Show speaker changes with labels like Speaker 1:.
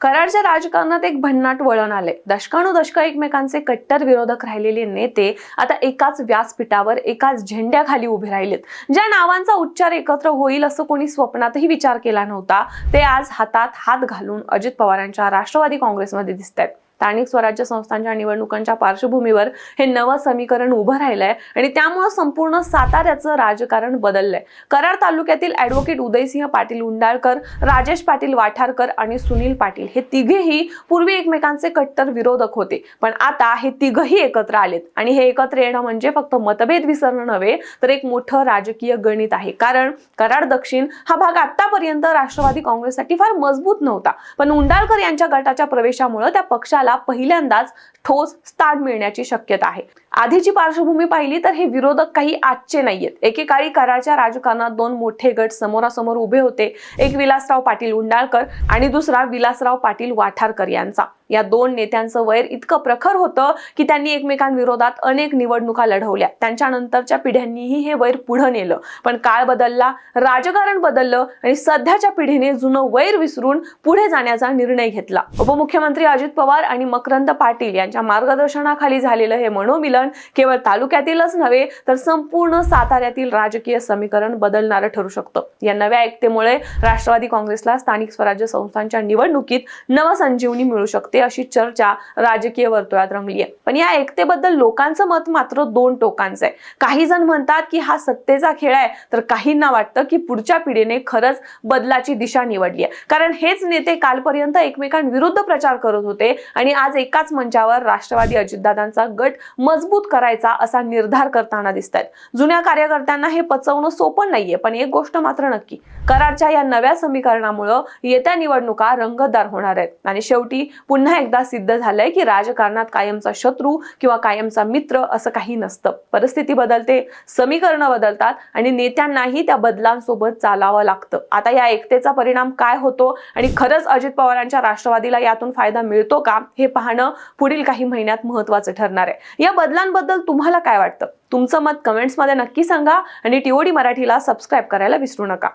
Speaker 1: कराडच्या राजकारणात एक भन्नाट वळण आले दशकानुदशक एकमेकांचे कट्टर विरोधक राहिलेले नेते आता एकाच व्यासपीठावर एकाच झेंड्याखाली उभे राहिलेत. ज्या नावांचा उच्चार एकत्र होईल असं कोणी स्वप्नातही विचार केला नव्हता ते आज हातात हात घालून अजित पवारांच्या राष्ट्रवादी काँग्रेसमध्ये दिसत आहेत स्थानिक स्वराज्य संस्थांच्या निवडणुकांच्या पार्श्वभूमीवर हे नवं समीकरण उभं राहिलंय आणि त्यामुळं संपूर्ण साताऱ्याचं राजकारण बदललंय. कराड तालुक्यातील ऍडव्होकेट उदयसिंह पाटील उंडाळकर राजेश पाटील वाठारकर आणि सुनील पाटील हे तिघेही पूर्वी एकमेकांचे कट्टर विरोधक होते. पण आता हे तिघही एकत्र आलेत आणि हे एकत्र येणं म्हणजे फक्त मतभेद विसरणं नव्हे तर एक मोठं राजकीय गणित आहे. कारण कराड दक्षिण हा भाग आतापर्यंत राष्ट्रवादी काँग्रेससाठी फार मजबूत नव्हता. पण उंडाळकर यांच्या गटाच्या प्रवेशामुळे त्या पक्षाला पहिल्यांदाच ठोस स्थान मिळण्याची शक्यता आहे. आधीची पार्श्वभूमी पाहिली तर हे विरोधक काही आजचे नाहीयेत. एकेकाळी कराच्या राजकारणात दोन मोठे गट समोरासमोर उभे होते. एक विलासराव पाटील उंडाळकर आणि दुसरा विलासराव पाटील वाठारकर यांचा. या दोन नेत्यांचं वैर इतकं प्रखर होतं की त्यांनी एकमेकांविरोधात अनेक निवडणुका लढवल्या. त्यांच्या नंतरच्या पिढ्यांनीही हे वैर पुढे नेलं. पण काळ बदलला राजकारण बदललं आणि सध्याच्या पिढीने जुनं वैर विसरून पुढे जाण्याचा निर्णय घेतला. उपमुख्यमंत्री अजित पवार आणि मकरंद पाटील यांच्या मार्गदर्शनाखाली झालेलं हे मनोमिलन केवळ तालुक्यातीलच नव्हे तर संपूर्ण साताऱ्यातील राजकीय समीकरण बदलणारं ठरू शकतं. या नव्या एकतेमुळे राष्ट्रवादी काँग्रेसला स्थानिक स्वराज्य संस्थांच्या निवडणुकीत नवसंजीवनी मिळू शकते अशी चर्चा राजकीय वर्तुळात रंगली आहे पण या एकतेबद्दल लोकांचं मत मात्र दोन टोकांचं आहे. काही जण म्हणतात की हा सत्तेचा खेळ आहे तर काहींना वाटतं की पुढच्या पिढीने खरंच बदलाची दिशा निवडली आहे कारण हेच नेते कालपर्यंत एकमेकांविरुद्ध प्रचार करत होते आणि आज एकाच मंचावर राष्ट्रवादी अजितदादांचा गट मजबूत करायचा असा निर्धार करताना दिसत आहेत जुन्या कार्यकर्त्यांना हे पचवणं सोपं नाहीये पण एक गोष्ट मात्र नक्की. करारच्या या नव्या समीकरणामुळं येत्या निवडणुका रंगतदार होणार आहेत. आणि शेवटी पुन्हा एकदा सिद्ध झालंय की राजकारणात कायमचा शत्रू किंवा कायमचा मित्र असं काही नसतं. परिस्थिती बदलते समीकरणं बदलतात आणि नेत्यांनाही त्या बदलांसोबत चालावं लागतं. आता या एकतेचा परिणाम काय होतो आणि खरंच अजित पवारांच्या राष्ट्रवादीला यातून फायदा मिळतो का हे पाहणं पुढील काही महिन्यात महत्वाचं ठरणार आहे. या बदला बदलांबद्दल तुम्हाला काय वाटतं? तुमचं मत कमेंट्समध्ये नक्की सांगा आणि टीओडी मराठीला सबस्क्राईब करायला विसरू नका.